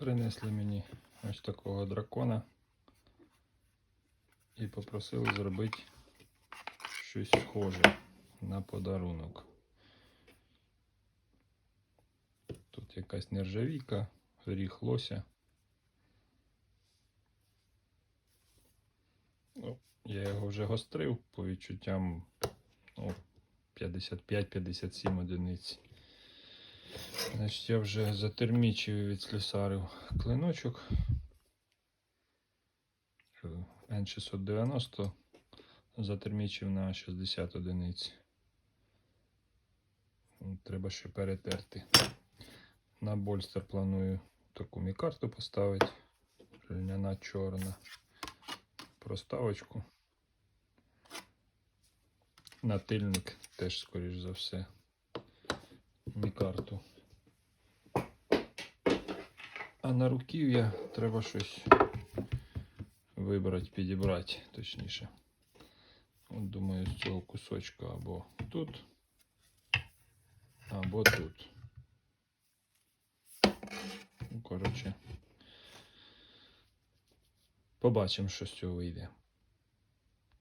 Принесли мені ось такого дракона і попросили зробити щось схоже на подарунок. Тут якась нержавійка, ріг лося. Ну, я його вже гострив по відчуттям ну, 55-57 одиниць. Значить, я вже затермічив і відслюсарив клиночок. Е, N690 затермічив на 60 одиниць. Треба ще перетерти. На больстер планую таку мікарту поставити. Льняна чорна. Проставочку. Натильник теж, скоріш за все. Мікарту. А на руків'я треба щось вибрати, підібрати, точніше. От думаю, з цього кусочка або тут, або тут. Ну, коротше, побачимо, що з цього вийде.